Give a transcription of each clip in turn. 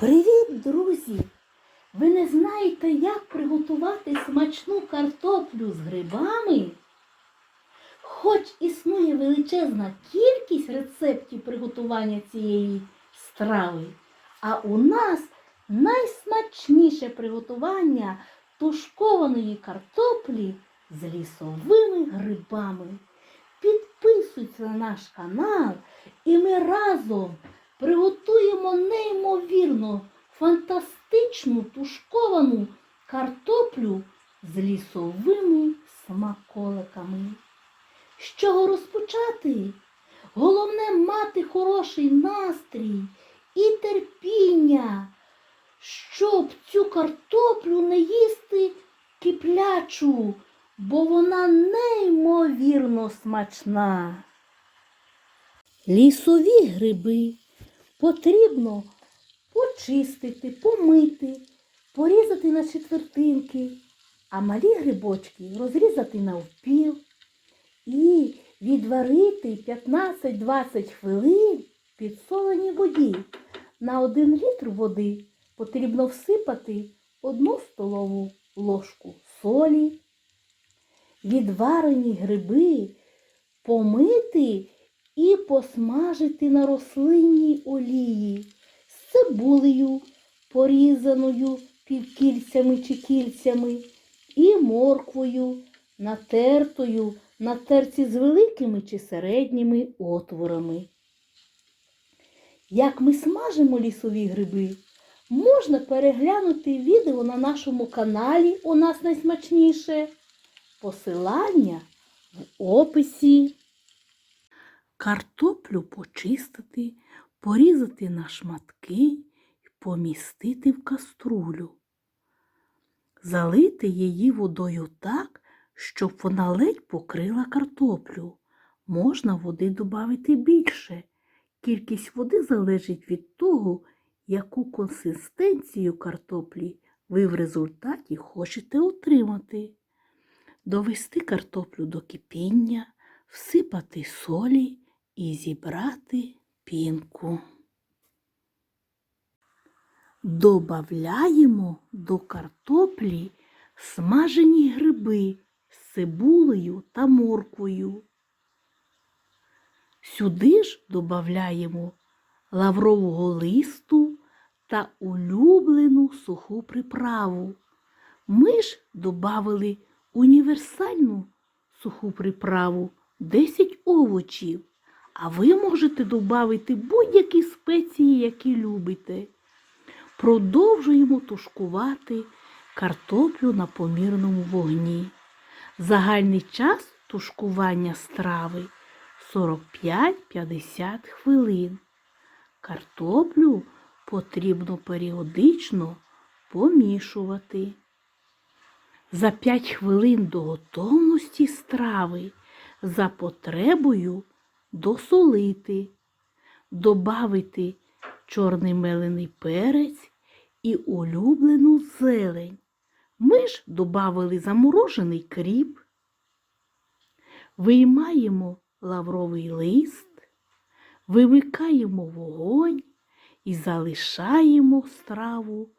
Привіт, друзі! Ви не знаєте, як приготувати смачну картоплю з грибами? Хоч існує величезна кількість рецептів приготування цієї страви, а у нас найсмачніше приготування тушкованої картоплі з лісовими грибами. Підписуйтесь на наш канал і ми разом приготуємо неймовірно фантастичну тушковану картоплю з лісовими смаколиками. З чого розпочати? Головне мати хороший настрій і терпіння, щоб цю картоплю не їсти киплячу, бо вона неймовірно смачна. Лісові гриби потрібно почистити, помити, порізати на четвертинки, а малі грибочки розрізати навпіл і відварити 15-20 хвилин підсоленій воді. На 1 літр води потрібно всипати 1 столову ложку солі. Відварені гриби помити і посмажити на рослинній олії з цибулею, порізаною півкільцями чи кільцями, і морквою, натертою на терці з великими чи середніми отворами. Як ми смажимо лісові гриби, можна переглянути відео на нашому каналі У нас найсмачніше. Посилання в описі. Картоплю почистити, порізати на шматки і помістити в каструлю. Залити її водою так, щоб вона ледь покрила картоплю. Можна води додати більше. Кількість води залежить від того, яку консистенцію картоплі ви в результаті хочете отримати. Довести картоплю до кипіння, всипати солі і зібрати пінку. Добавляємо до картоплі смажені гриби з цибулею та морквою. Сюди ж додаємо лаврового листу та улюблену суху приправу. Ми ж додали універсальну суху приправу 10 овочів, а ви можете додати будь-які спеції, які любите. Продовжуємо тушкувати картоплю на помірному вогні. Загальний час тушкування страви 45-50 хвилин. Картоплю потрібно періодично помішувати. За 5 хвилин до готовності страви за потребою досолити, добавити чорний мелений перець і улюблену зелень. Ми ж додали заморожений кріп, виймаємо лавровий лист, вимикаємо вогонь і залишаємо страву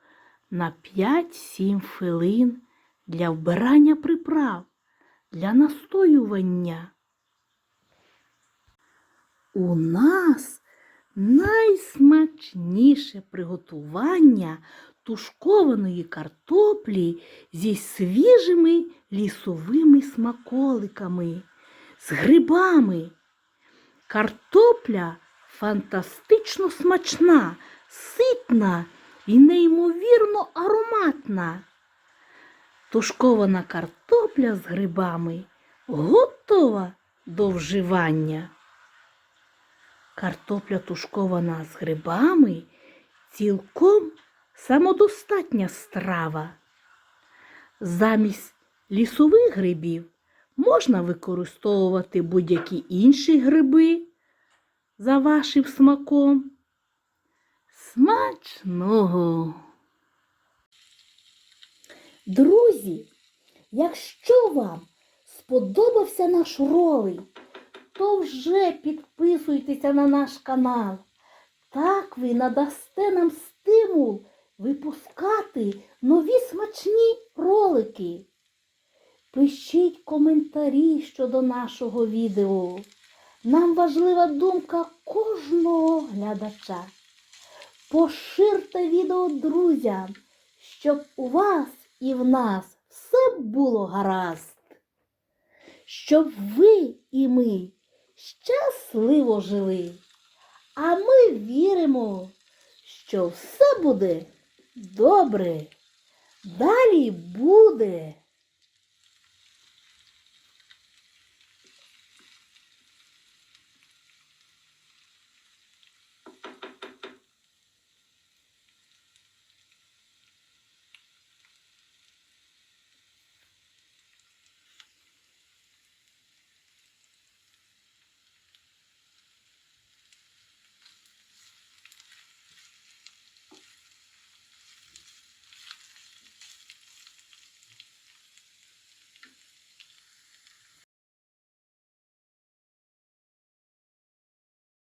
на 5-7 хвилин для вбирання приправ, для настоювання. У нас найсмачніше приготування тушкованої картоплі зі свіжими лісовими смаколиками, з грибами. Картопля фантастично смачна, ситна і неймовірно ароматна. Тушкована картопля з грибами готова до вживання. Картопля тушкована з грибами цілком самодостатня страва. Замість лісових грибів можна використовувати будь-які інші гриби за вашим смаком. Смачного! Друзі, якщо вам сподобався наш ролик, то вже підписуйтеся на наш канал Так ви надасте нам стимул випускати нові смачні ролики. Пишіть коментарі щодо нашого відео. Нам важлива думка кожного глядача. Поширте відео друзям, щоб у вас і в нас все було гаразд. Щоб ви і ми щасливо жили. А ми віримо, що все буде добре. Далі буде.